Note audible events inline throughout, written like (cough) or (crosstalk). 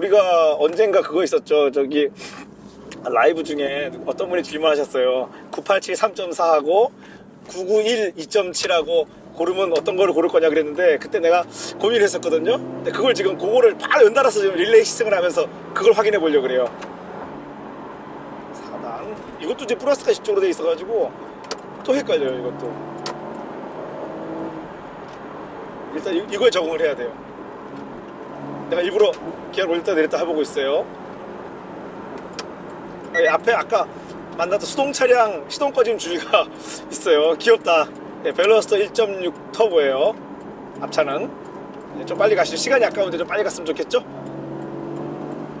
우리가 언젠가 그거 있었죠. 저기 라이브 중에 어떤 분이 질문하셨어요. 987 3.4하고 991 2.7하고 고르면 어떤 거를 고를 거냐 그랬는데 그때 내가 고민을 했었거든요. 근데 그걸 지금 그거를 바로 연달아서 지금 릴레이 시승을 하면서 그걸 확인해 보려고 그래요. 4단 이것도 이제 플러스가 이쪽으로 돼 있어가지고 또 헷갈려요 이것도. 일단 이, 이거에 적응을 해야 돼요. 내가 일부러 기어를 올렸다 내렸다 해보고 있어요. 아니, 앞에 아까 만났던 수동 차량 시동 꺼짐 주의가 있어요. 귀엽다. 네, 밸런스터 1.6 터보예요. 앞차는 네, 좀 빨리 가시죠. 시간이 아까운데 좀 빨리 갔으면 좋겠죠?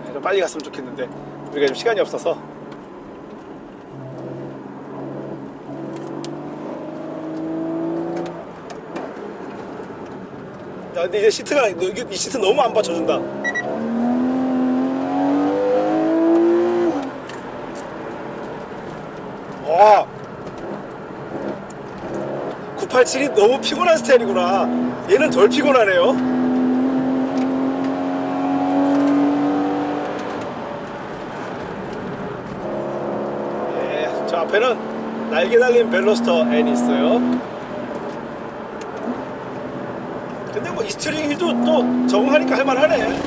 네, 좀 빨리 갔으면 좋겠는데 우리가 좀 시간이 없어서 야, 근데 이제 시트가 이게 이 시트 너무 안 받쳐준다. 와. 987이 너무 피곤한 스타일이구나. 얘는 덜 피곤하네요. 예, 저 앞에는 날개 달린 벨로스터 N이 있어요. 근데 뭐 이 스트링 힐도 또 적응하니까 할만하네.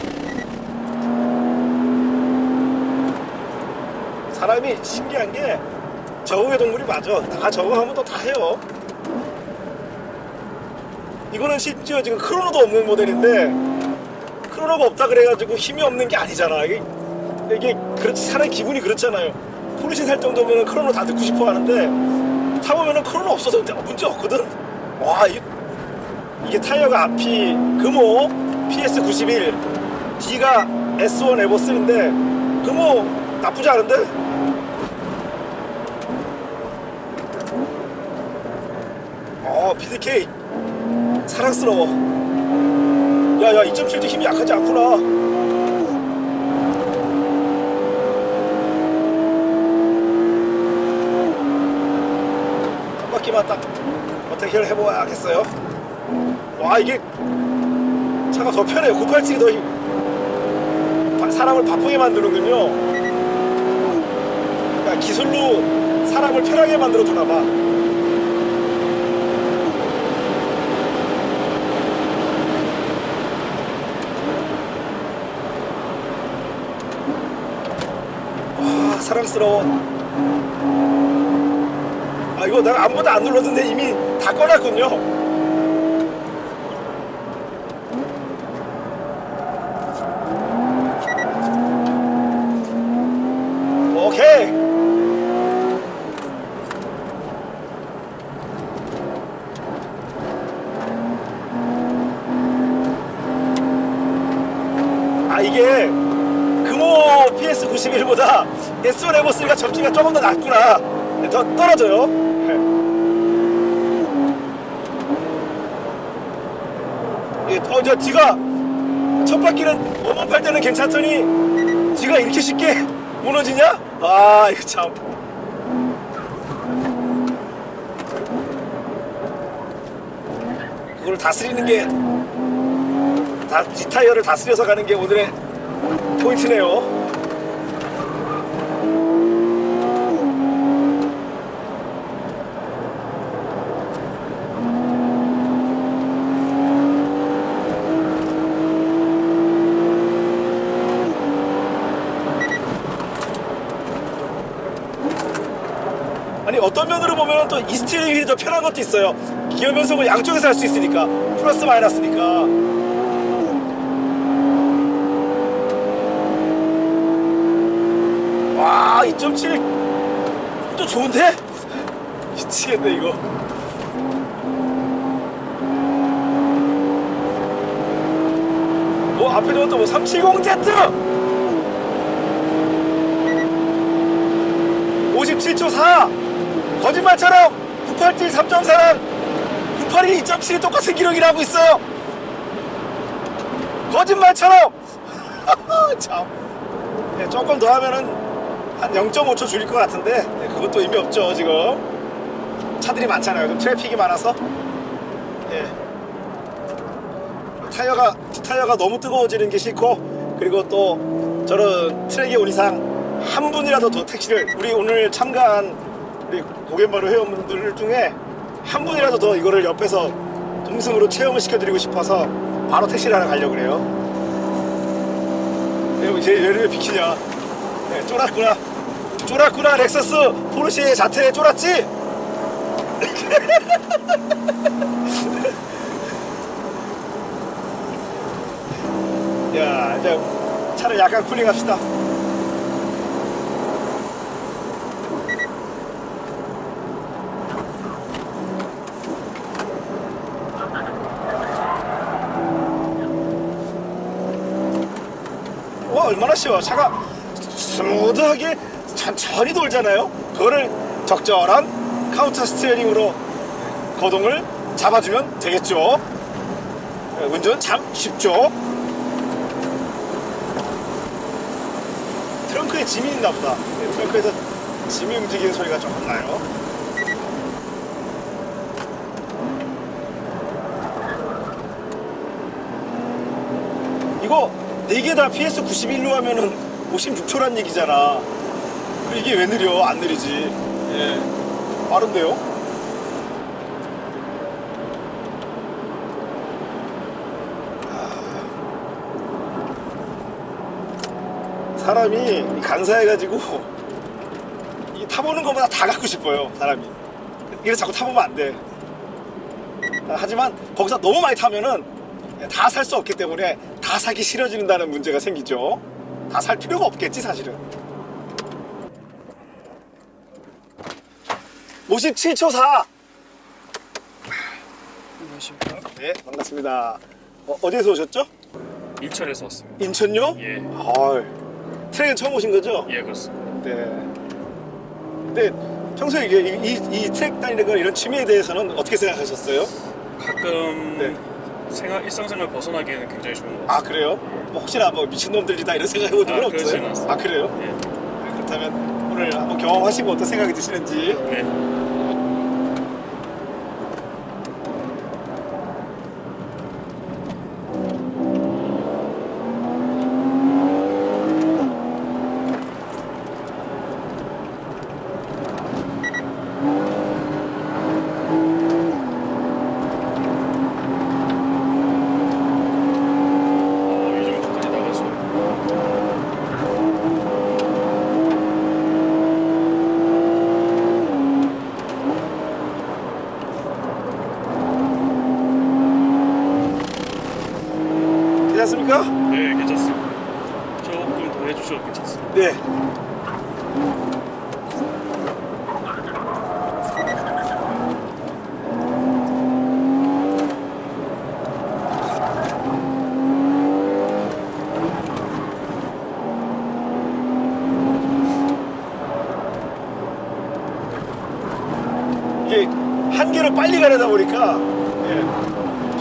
사람이 신기한 게 적응의 동물이 맞아. 다 적응하면 또 다 해요. 이거는 심지어 지금 크로노도 없는 모델인데 크로노가 없다 그래가지고 힘이 없는 게 아니잖아. 이게 이게 그렇지 사람 기분이 그렇잖아요. 포르쉐 살 정도면 크로노 다 듣고 싶어 하는데 타보면은 크로노 없어서 문제 없거든. 와 이, 이게 타이어가 앞이 금호 PS91 D가 S1 에버 3인데 금호 나쁘지 않은데? 어 BDK 사랑스러워. 야야 2.7도 힘이 약하지 않구나. 한 바퀴만 딱 어떻게 해봐야겠어요 와 이게 차가 더 편해요. 987이 더 사람을 바쁘게 만드는군요. 그러니까 기술로 사람을 편하게 만들어 주나봐. 와 사랑스러워. 아 이거 내가 아무것도 안 눌렀는데 이미 다 꺼놨군요 오케이 아 이게 금호 PS91보다 S1 에버스가 접지가 조금 더 낮구나 네, 더 떨어져요 네. 이게 어, 저 뒤가 첫 바퀴는 원만팔 때는 괜찮더니 뒤가 이렇게 쉽게 무너지냐? 아 이거 참 그걸 다스리는 게 다, 뒷 타이어를 다스려서 가는 게 오늘의 포인트네요. 아니 어떤 면으로 보면 또 이 스티어링이 더 편한 것도 있어요. 기어 변속을 양쪽에서 할 수 있으니까 플러스 마이너스니까. 와, 2.7. 또 좋은데? (laughs) 미치겠네, 이거. 뭐, 앞에 저것도 뭐, 370Z! 57초 4! 거짓말처럼 987 3.4랑 982 2.7이 똑같은 기록이라 하고 있어요! 거짓말처럼! (laughs) 참. 네, 조금 더 하면은 한 0.5초 줄일 것 같은데 네, 그것도 의미 없죠 지금 차들이 많잖아요 좀 트래픽이 많아서 예. 타이어가 타이어가 너무 뜨거워지는 게 싫고 그리고 또 저는 트랙에 온 이상 한 분이라도 더 택시를 우리 오늘 참가한 우리 고갯마루 회원분들 중에 한 분이라도 더 이거를 옆에서 동승으로 체험을 시켜드리고 싶어서 바로 택시를 하러 가려고 그래요. 여러분 제왜 비키냐? 네, 쫄았구나. 쫄았구나 렉서스 포르쉐의 자태에 쫄았지? (laughs) 야 이제 차를 약간 쿨링합시다. 쉬워 차가 스무드하게 천천히 돌잖아요. 그거를 적절한 카운터 스티어링으로 거동을 잡아주면 되겠죠. 네, 운전 참 쉽죠. 트렁크에 짐이 있나 보다. 네, 트렁크에서 짐이 움직이는 소리가 조금 나요. 이거 네 개 다 PS 91로 하면은 56초란 얘기잖아. 이게 왜 느려? 안 느리지. 예. 빠른데요? 아. 사람이 간사해가지고 (laughs) 이 타보는 것보다 다 갖고 싶어요. 사람이. 이래서 자꾸 타보면 안 돼. 아, 하지만 거기서 너무 많이 타면은 다 살 수 없기 때문에 다 사기 싫어진다는 문제가 생기죠. 다 살 필요가 없겠지 사실은. 57초 4. 안녕하십니까. 네, 반갑습니다. 어, 어디에서 오셨죠? 인천에서 왔습니다. 인천요? 예, 아, 트랙은 처음 오신 거죠? 예 그렇습니다. 네. 근데 평소에 이게 이, 이, 이 트랙 다니는 거 이런 취미에 대해서는 어떻게 생각하셨어요? 가끔 네. 생활 일상생활 벗어나기에는 굉장히 좋은 것 같습니다. 아 그래요? 뭐 혹시나 뭐 미친놈들이다 이런 생각 해 본 적은 아, 없어요? 그러지는 않습니다. 아 그래요? 예, 네, 그렇다면 오늘 한번 경험하시고 어떤 생각이 드시는지 네. 어, 이 정도까지 나가서 괜찮습니까? 네 괜찮습니다. 조금 더 해주셔도 괜찮습니다. 네. 이게 한 개를 빨리 가려다 보니까 예,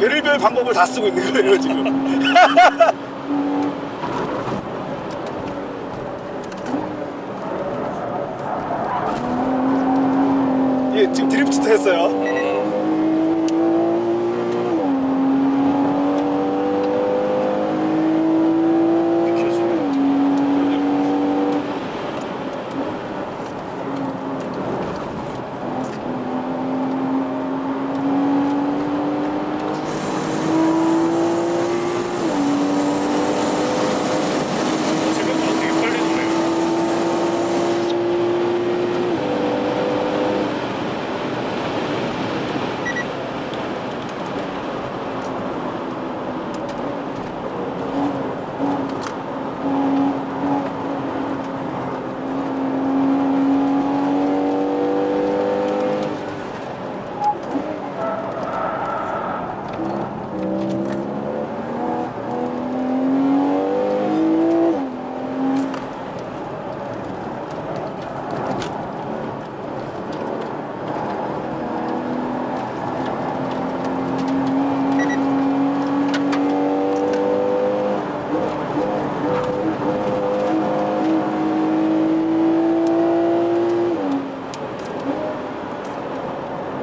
별의별 방법을 다 쓰고 있는 거예요 지금. (laughs) 예, 지금 드리프트 했어요. 아, 비켜주네. 생각보다 되게 빨리 도네요.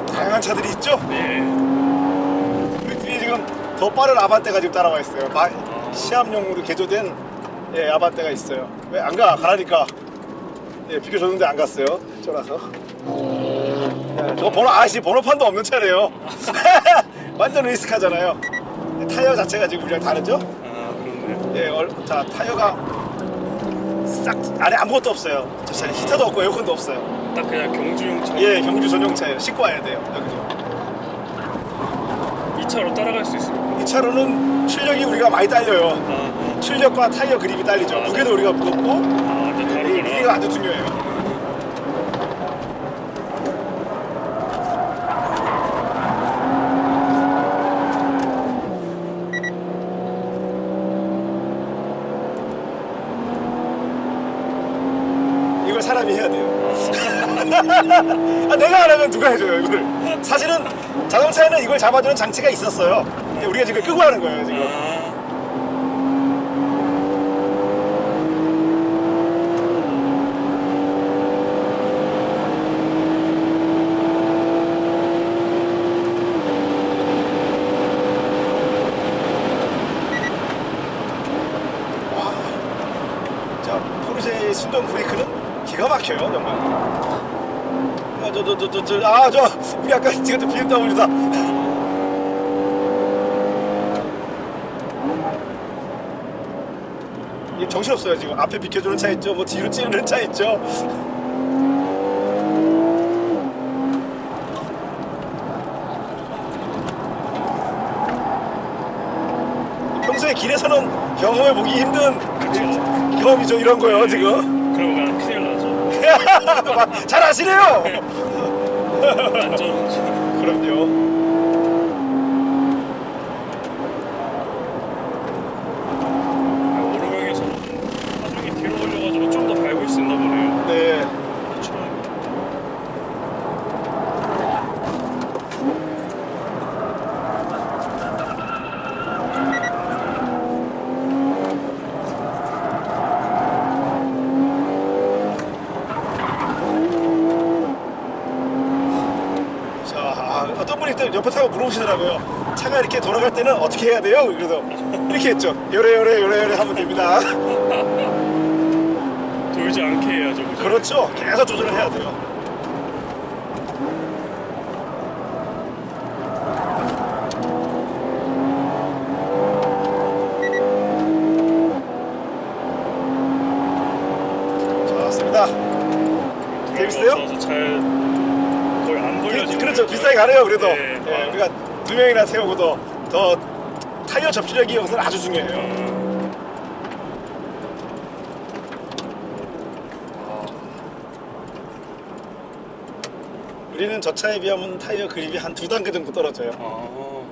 다양한 차들이 있죠? 네. 우리 뒤에 지금 더 빠른 아반떼가 지금 따라와 있어요. 마- 시합용으로 개조된 예, 아반떼가 있어요. 왜 안 가? 가라니까. 예, 비켜줬는데 안 갔어요. 쫄아서. 예, 저 번호 아씨 번호판도 없는 차래요. (laughs) 완전 리스크하잖아요. 타이어 자체가 지금 우리랑 다르죠? 아 그렇네요. 예, 얼, 자 타이어가 싹 안에 아무것도 없어요. 저 차는 히터도 없고 에어컨도 없어요. 딱 그냥 경주용 차. 예, 경주 전용 차예요. 싣고 와야 돼요. 여기도. 이 차로 따라갈 수 있습니까? 이 차로는 출력이 우리가 많이 딸려요. 아, 아, 출력과 타이어 그립이 딸리죠. 아, 무게도 우리가 무겁고 아 완전 이 다르구나. 무게가 아주 중요해요. 이걸 사람이 해야 돼요. 아, (laughs) 내가 안 하면 누가 해줘요 이걸? 사실은 자동차에는 이걸 잡아주는 장치가 있었어요. 우리가 지금 끄고 하는 거예요 지금. 아, 자 포르쉐의 순정 브레이크는 기가 막혀요 정말. 아 저 저 저 저아저 우리 아까 지금 또 BMW다. 정신 없어요 지금 앞에 비켜주는 차 있죠 뭐 뒤로 찌르는 차 있죠. 평소에 길에서는 경험해 보기 힘든 경험이죠 이런 거요 지금. 그러면 큰일 나죠. (laughs) 잘 아시네요. (laughs) 안전. 그럼요. 오르막에서 나중에 뒤로 올려가지고 좀 더 밟을 수 있나 보네요. 네. 그렇죠. 자, 아, 어떤 분이 또 옆에 타고 물어보시더라고요. 차가 이렇게 돌아갈 때는 어떻게 해야 돼요? 그래서 이렇게 했죠. 요래 요래 요래 요래 하면 됩니다. (laughs) 돌지 않게 해야죠. 그죠? 그렇죠. 계속 조절을 해야 돼요. 좋습니다. 재밌어요? 없어서 잘 안 돌려지고. 그렇죠. 비싸게 가네요. 그래도 네. 예, 아. 우리가 두 명이나 태우고도 더 타이어 접지력이 여기서는 아주 중요해요. 음. 우리는 저 차에 비하면 타이어 그립이 한 두 단계 정도 떨어져요. 아,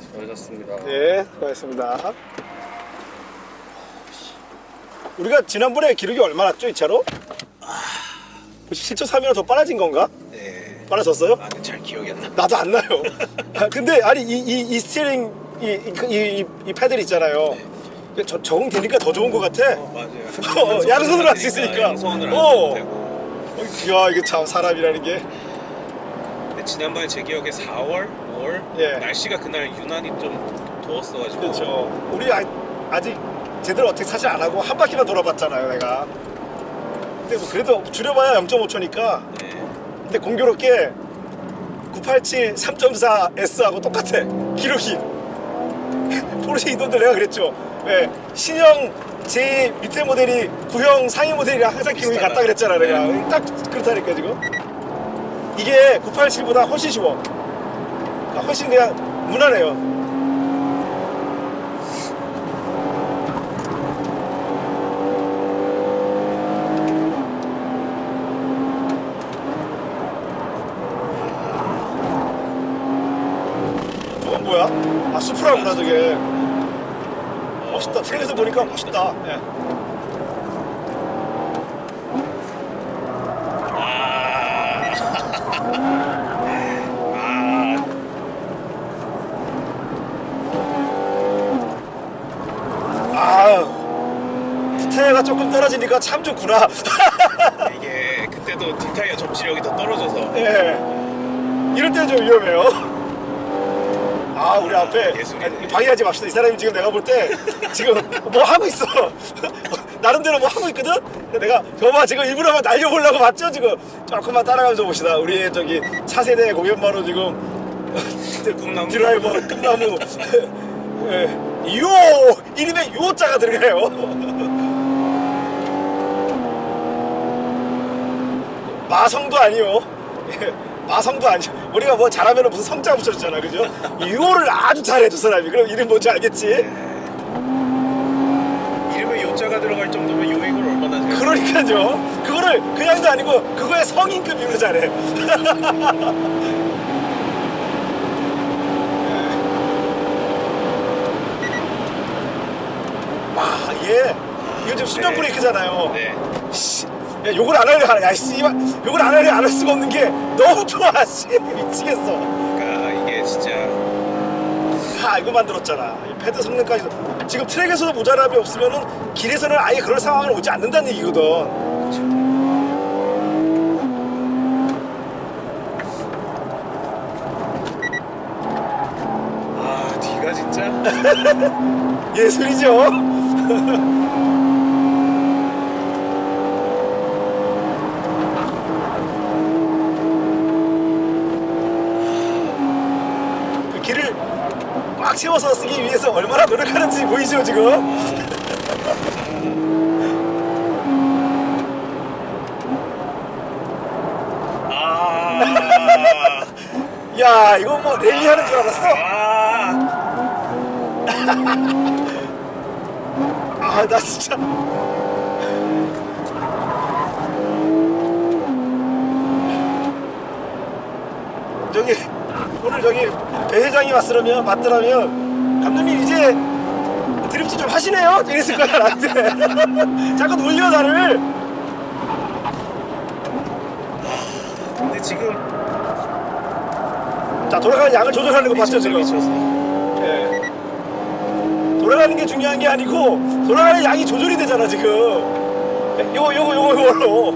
수고하셨습니다. 네, 수고하셨습니다. 우리가 지난번에 기록이 얼마 났죠, 이 차로? 7.3이나 더 빨라진 건가? 네. 빨라졌어요? 아, 잘 기억이 안 나. 나도 안 나요. (laughs) 아, 근데 아니 이, 이, 이 스티어링 이, 이, 이, 이 패들 있잖아요. 이게 저, 적응되니까 더 좋은 것 같아. 어, 맞아요. 어, 양손으로 할 수 있으니까. 양손으로 어. 할 되고. 이야 이게 참 사람이라는 게. 근데 지난번에 제 기억에 4월, 5월 예. 날씨가 그날 유난히 좀 더웠어가지고. 그렇죠. 우리 아, 아직 제대로 어떻게 사실 안 하고 한 바퀴만 돌아봤잖아요, 내가. 근데 뭐 그래도 줄여봐야 0.5초니까. 네. 근데 공교롭게 987 3.4 S하고 똑같아. 기록이. 포르쉐 이동들 내가 그랬죠. 왜 신형 제 밑에 모델이 구형 상위 모델이랑 항상 기록이. 같다 그랬잖아, 내가. 네. 딱 그렇다니까 지금. 이게 987보다 훨씬 쉬워. 그러니까 훨씬 그냥 무난해요. 저건 뭐야? 아 수프라구나 저게 멋있다. 트랙에서 보니까 멋있다. 예. 아, 아. 스타일가 조금 떨어지니까 참 좋구나. (laughs) 이게 그때도 뒷타이어 접지력이 더 떨어져서. 예. 이럴 때는 좀 위험해요 아 우리 앞에. 아니, 방해하지 맙시다. 이 사람이 지금 내가 볼 때 지금 뭐 하고 있어. (laughs) 나름대로 뭐 하고 있거든? 내가 저봐 지금 일부러 막 날려보려고 봤죠 지금? 조금만 따라가면서 봅시다. 우리의 저기 차세대 공연마로 지금 (laughs) 꿈나무. 드라이버 끝나무. (laughs) 예, 요 이름에 요자가 들어가요. 마성도 아니요. 예, 마성도 아니요 우리가 뭐 잘하면 무슨 성자 붙여주잖아 그죠? 요를 아주 잘해 저 사람이. 그럼 이름 뭔지 알겠지? 이름에 요자가 들어갈 정도면 요액을 얼마나 잘 그러니까요. 그거를 그냥도 아니고 그거의 성인급 이로 잘해. (laughs) 와 얘 이거 지금 수면 네. 브레이크잖아요. 네. 씨, 야, 욕을 안 하려 야 씨발. 욕을 안 하려 안할 수가 없는 게 너무 좋아 (laughs) 씨. 미치겠어. 그러니까 이게 진짜. 다 알고 만들었잖아. 이 패드 성능까지 지금 트랙에서도 모자람이 없으면은 길에서는 아예 그럴 상황은 오지 않는다는 얘기거든. 아 뒤가 진짜? (laughs) 예술이죠 (laughs) 그 길을 꽉 채워서 쓰기 위해서 얼마나 노력하는지 보이죠 지금? 아, 야 이거 뭐 랠리 하는 줄 알았어? 아. 아 나 진짜. 저기 오늘 저기 배 회장이 왔으면 맞더라면 감독님 이제 드리프트 좀 하시네요. 이랬을 거야 나한테. (laughs) 자꾸 놀려 나를. 근데 지금 자 돌아가는 양을 조절하는 거 봤죠 지금? 미쳤어. 예. 돌아가는 게 중요한 게 아니고 돌아가는 양이 조절이 되잖아 지금. 예, 요거 요거 요거 요걸로.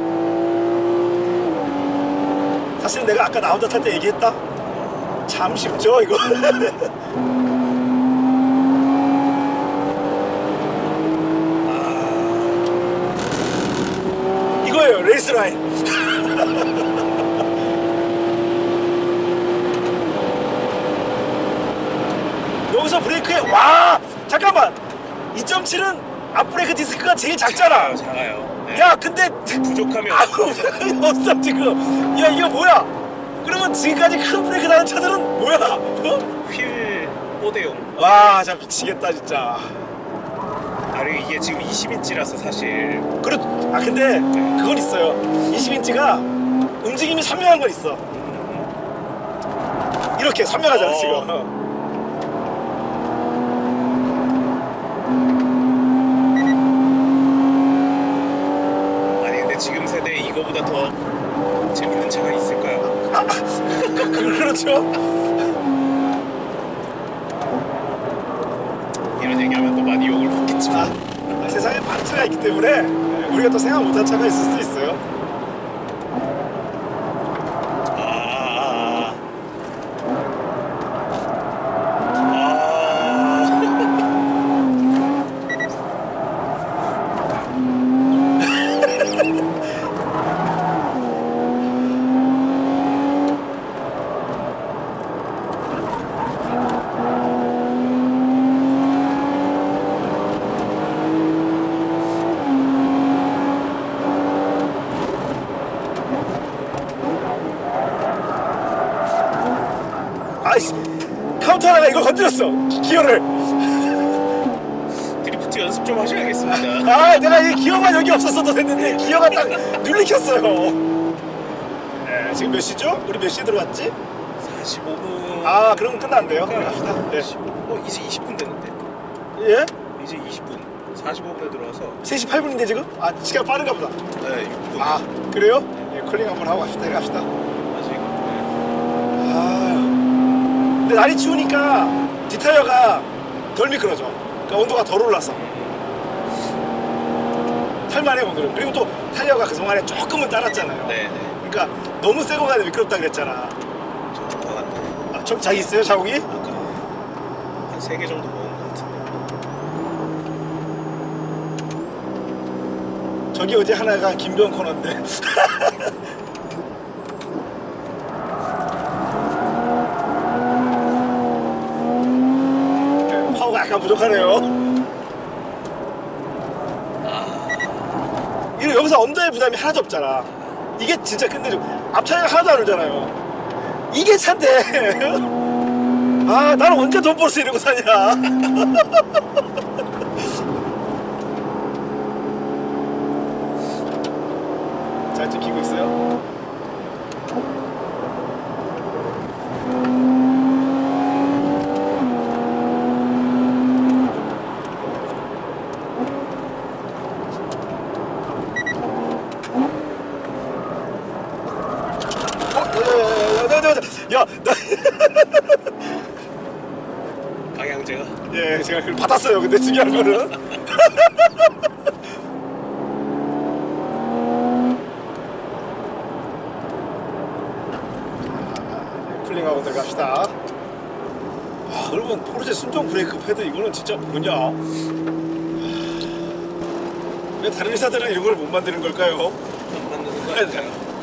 사실 내가 아까 나 혼자 탈 때 얘기했다 참 쉽죠 이거? (laughs) 이거예요 레이스 라인. (laughs) 여기서 브레이크에 와! 잠깐만! 2.7은 앞브레이크 디스크가 제일 작잖아. 작아요, 작아요. 네. 야 근데 부족함이 없어. 없어 지금? 야 이거 뭐야 그러면 지금까지 큰 브레이크 다는 차들은 뭐야 어? 휠 뽀대용. 와 진짜 미치겠다 진짜 아 그리고 이게 지금 20인치라서 사실 그렇 아 근데 그건 있어요 20인치가 움직임이 선명한 건 있어 이렇게 선명하잖아 어. 지금 아니 근데 지금 세대 에 이거보다 더 재밌는 차가 있을까요? 아, 그, 그렇죠? 이런 얘기하면 또 많이 욕을 먹겠지만 아, 세상에 많은 차가 있기 때문에 우리가 또 생각 못한 차가 있을 수도 있어요 아, 아, 아이씨 카운터 하나가 이거 건드렸어 기- 기어를 드리프트 연습 좀 하셔야겠습니다. 아 내가 이 기어만 여기 없었어도 됐는데 기어가 딱 눌리켰어요 네, 지금 몇 시죠? 우리 몇 시에 들어왔지? 45분. 아 그럼 끝났네요 그럼 갑시다 네. 어 이제 20분 됐는데. 예? 이제 20분. 45분에 들어와서 3시 8분인데 지금? 아 시간 빠른가 보다 네 6분. 아 그래요? 예, 콜링 한번 하고 갑시다 갑시다 아직 네. 아 근데 날이 추우니까 뒷타이어가 덜 미끄러져 그러니까 온도가 덜 올라서 탈만해 오늘은 그리고 또 타이어가 그동안에 조금은 따랐잖아요 네 네. 그러니까 너무 새거 가면 미끄럽다 그랬잖아. 아, 저 자기 있어요 자국이? 아까 한 세 개 정도 먹은 것 같은데. 저기 어제 하나가 김병 코너인데. (laughs) 네, 파워가 약간 부족하네요. 이거 여기서 언더의 부담이 하나도 없잖아. 이게 진짜 끝내줘. 앞차가 하나도 안 오잖아요. 이게 차인데. (laughs) 아, 나는 언제 돈벌수 이러고 사냐. (laughs) 잘 찍히고 있어요. 어, 야, 야, 야, 야, 야, 야, 나, 방향제가 예, 받았어요. 근데 중요한 거는. (laughs) 풀링하고 들어갑시다. 아, 여러분 포르쉐 순정 브레이크 패드 이거는 진짜 뭐냐? 아, 왜 다른 회사들은 이런 걸못 만드는 걸까요? 안 맞는 거.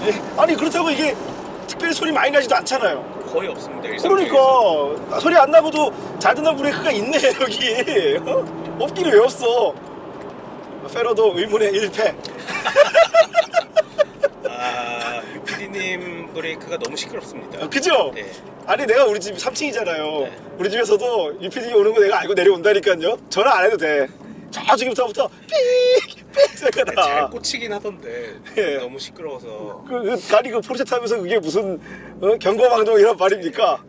예, 아니 그렇다고 이게 특별히 소리 많이 나지도 않잖아요. 거의 없습니다. 일상적에서. 그러니까 소리 안 나고도 잘 듣는 브레이크가 있네 여기 어? (laughs) 없기를 왜 없어 페러도 의문의 1패 (laughs) 아 유피디님 브레이크가 너무 시끄럽습니다. 그죠? 네. 아니 내가 우리 집 3층이잖아요 네. 우리 집에서도 UPD 오는 거 내가 알고 내려온다니까요 전화 안 해도 돼 저쪽부터 삑삑 소리가 네, 잘나 꽂히긴 하던데 예. 너무 시끄러워서 그, 그 가리 그 포르쉐 타면서 그게 무슨 어? 경고망동이란 말입니까?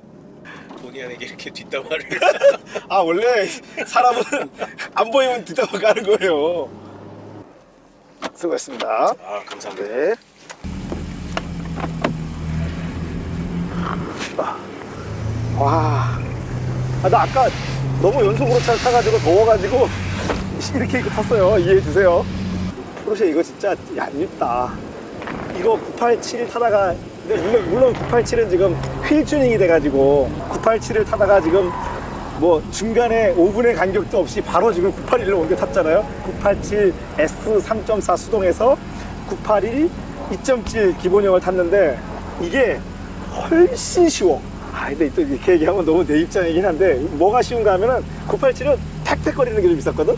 본의 아니게 이렇게 뒷담화를 (laughs) 아 원래 사람은 안 보이면 뒷담화 가는 거예요 수고했습니다 아 감사합니다. 네. 와. 아, 나 아까 너무 연속으로 차 타가지고 더워가지고 이렇게 탔어요. 이해해 주세요. 포르쉐 이거 진짜 얄밉다. 이거 987 타다가 근데 물론, 물론 987은 지금 휠 튜닝이 돼가지고 987을 타다가 지금 뭐 중간에 5분의 간격도 없이 바로 지금 981로 옮겨 탔잖아요. 987 S 3.4 수동에서 981 2.7 기본형을 탔는데 이게 훨씬 쉬워. 아, 근데 또 이렇게 얘기하면 너무 내 입장이긴 한데 뭐가 쉬운가 하면은 987은 팩팩거리는 게 좀 있었거든?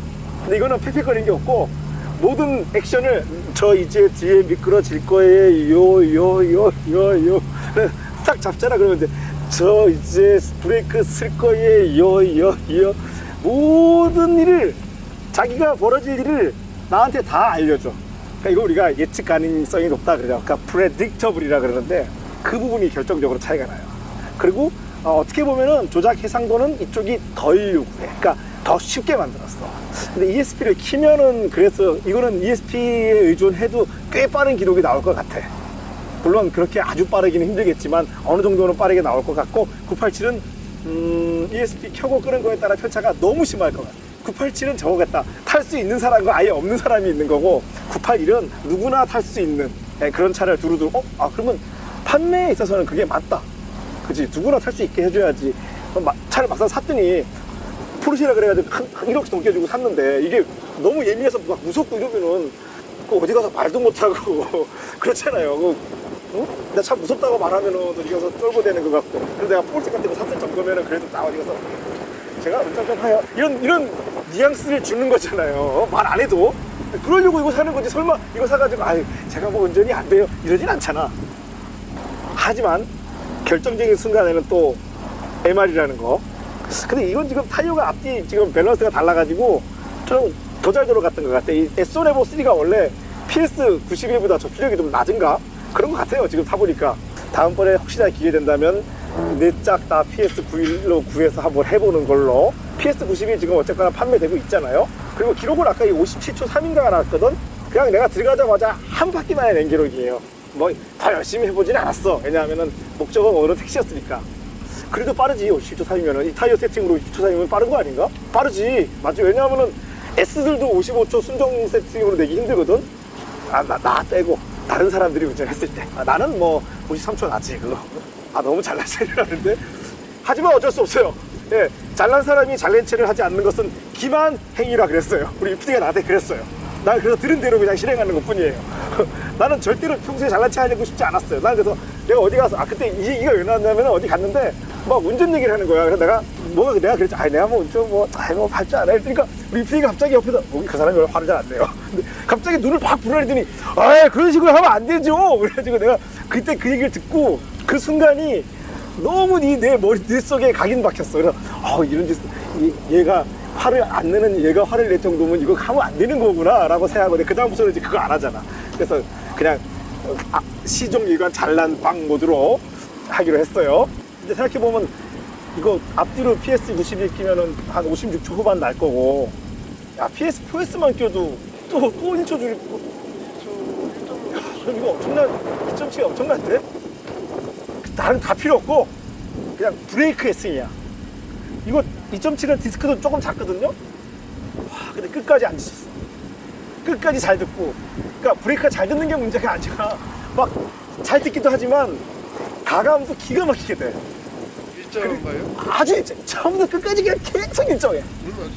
근데 이거는 팩팩거리는 게 없고 모든 액션을 저 이제 뒤에 미끄러질 거예요, 요, 요, 요, 요. (laughs) 딱 잡잖아. 그러면 이제 저 이제 브레이크 쓸 거예요, 요, 요. 모든 일을 자기가 벌어질 일을 나한테 다 알려줘. 그러니까 이거 우리가 예측 가능성이 높다 그래요. 그러니까 프레딕터블이라 그러는데 그 부분이 결정적으로 차이가 나요. 그리고 어, 떻게 보면은 조작 해상도는 이쪽이 덜 요구해. 그러니까 더 쉽게 만들었어. 근데 ESP를 키면은 그래서 이거는 ESP에 의존해도 꽤 빠른 기록이 나올 것 같아. 물론 그렇게 아주 빠르기는 힘들겠지만 어느 정도는 빠르게 나올 것 같고 987은 음, ESP 켜고 끄는 거에 따라 편차가 너무 심할 것 같아. 987은 저거겠다. 탈 수 있는 사람과 아예 없는 사람이 있는 거고 981은 누구나 탈 수 있는 예, 그런 차를 두루두루 어? 아 그러면 판매에 있어서는 그게 맞다. 그지 누구나 탈 수 있게 해줘야지. 차를 막상 샀더니 포르쉐라 그래가지고 한, 한 1억씩 넘게 주고 샀는데 이게 너무 예민해서 막 무섭고 이러면은 그 어디 가서 말도 못하고 (laughs) 그렇잖아요. 그, 응? 내가 참 무섭다고 말하면은 어디 가서 쫄보되는 것 같고 그래서 내가 포르쉐 같은 거 샀을 정도면은 그래도 나 어디 가서 제가 운전 좀 하여 이런 이런 뉘앙스를 주는 거잖아요. 말 안 해도 그러려고 이거 사는 거지 설마 이거 사가지고 아유 제가 뭐 운전이 안 돼요 이러진 않잖아. 하지만 결정적인 순간에는 또 MR이라는 거. 근데 이건 지금 타이어가 앞뒤 지금 밸런스가 달라가지고 좀 더 잘 들어갔던 것 같아. 이 에소레보 3가 원래 PS 91보다 접출력이 좀 낮은가? 그런 것 같아요. 지금 타보니까. 다음번에 혹시나 기회 된다면 네 짝 다 PS 91로 구해서 한번 해보는 걸로. PS 90이 지금 어쨌거나 판매되고 있잖아요. 그리고 기록을 아까 이 57초 3인가가 나왔거든? 그냥 내가 들어가자마자 한 바퀴만에 낸 기록이에요. 뭐더 열심히 해보진 않았어. 왜냐하면은 목적은 오늘은 택시였으니까. 그래도 빠르지 57초 3이면은 이 타이어 세팅으로 57초 3이면 빠른 거 아닌가? 빠르지 맞지 왜냐하면은 S들도 55초 순정 세팅으로 내기 힘들거든 아, 나, 나 빼고 다른 사람들이 운전했을 때 아, 나는 뭐 53초 나지 그거 아 너무 잘난 소리라는데 하지만 어쩔 수 없어요 예 잘난 사람이 잘난 체를 하지 않는 것은 기만 행위라 그랬어요. 우리 PD가 나한테 그랬어요. 난 그래서 들은 대로 그냥 실행하는 것 뿐이에요. (laughs) 나는 절대로 평소에 잘난 체 하려고 싶지 않았어요. 난 그래서 내가 어디 가서, 아, 그때 이 얘기가 왜 나왔냐면 어디 갔는데 막 운전 얘기를 하는 거야. 그래서 내가, 뭐가, 내가 그랬지. 아니, 내가 뭐 운전 뭐, 아이, 뭐, 할줄 알아. 그러니까 우리 PD가 갑자기 옆에서, 어, 그 사람이 화를 잘 안 내요. (laughs) 근데 갑자기 눈을 팍 부라리더니, 아 그런 식으로 하면 안 되죠. (laughs) 그래가지고 내가 그때 그 얘기를 듣고 그 순간이 너무 네내 머리 뇌 속에 각인 박혔어. 그래서 어 이런 짓 이- 얘가 화를 안 내는 얘가 화를 낼 정도면 이거 하면 안 되는 거구나라고 생각하고 그 다음부터는 이제 그거 안 하잖아. 그래서 그냥 어, 아, 시종일관 잘난 빵 모드로 하기로 했어요. 근데 생각해 보면 이거 앞뒤로 PS 91 끼면은 한 56초 후반 날 거고 야 PS 4S만 껴도 또 또 1초 줄 거. 이거 엄청난 2.7이 엄청난데? 다른 다 필요 없고 그냥 브레이크 S이야. 이거 2.7은 디스크도 조금 작거든요. 와, 근데 끝까지 안 지쳤어. 끝까지 잘 듣고. 그러니까 브레이크가 잘 듣는 게 문제가 아니라 막 잘 듣기도 하지만 가감도 기가 막히게 돼. 일자인가요? 아주 일정. 처음부터 끝까지 그냥 계속 일정해.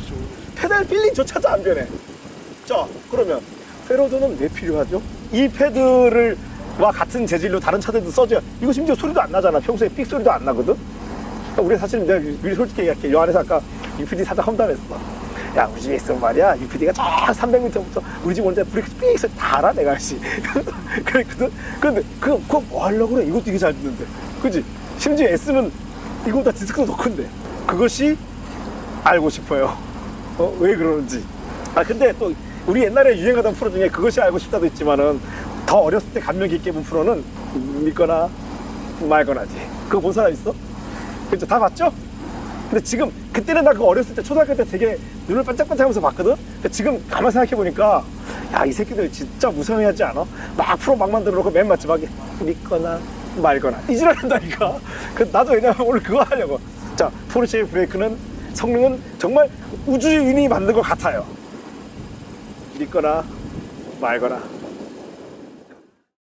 좋은 페달 필링조차도 안 변해. 자, 그러면 페로드는 왜 필요하죠? 이 패드를 와 같은 재질로 다른 차들도 써줘야 이거 심지어 소리도 안 나잖아. 평소에 삑 소리도 안 나거든. 그러니까 우리 사실 내가 미리 솔직히 얘기할게. 요 안에서 아까 UPD 살짝 험담했어. 야, 우리 집에 있으면 말이야. UPD가 쫙 300m부터 우리 집 오는데 브레이크 다 알아, 내가 씨. (laughs) 그랬거든. 근데 그거, 그거 뭐 하려고 그래? 이것도 되게 잘 듣는데. 그지? 심지어 S는 이거보다 디스크도 더 큰데. 그것이 알고 싶어요. 어, 왜 그러는지. 아, 근데 또 우리 옛날에 유행하던 프로 중에 그것이 알고 싶다도 있지만은 더 어렸을 때 감명 깊게 본 프로는 믿거나 말거나지. 그거 본 사람 있어? 그죠? 다 봤죠? 근데 지금 그때는 나 그거 어렸을 때 초등학교 때 되게 눈을 반짝반짝하면서 봤거든. 근데 지금 가만 생각해 보니까 야 이 새끼들 진짜 무성해하지 않아? 막 프로 막 만들어 놓고 맨 마지막에 믿거나 말거나 이지랄 한다니까. 그 나도 왜냐면 오늘 그거 하려고. 자 포르쉐 브레이크는 성능은 정말 우주인이 만든 것 같아요. 믿거나 말거나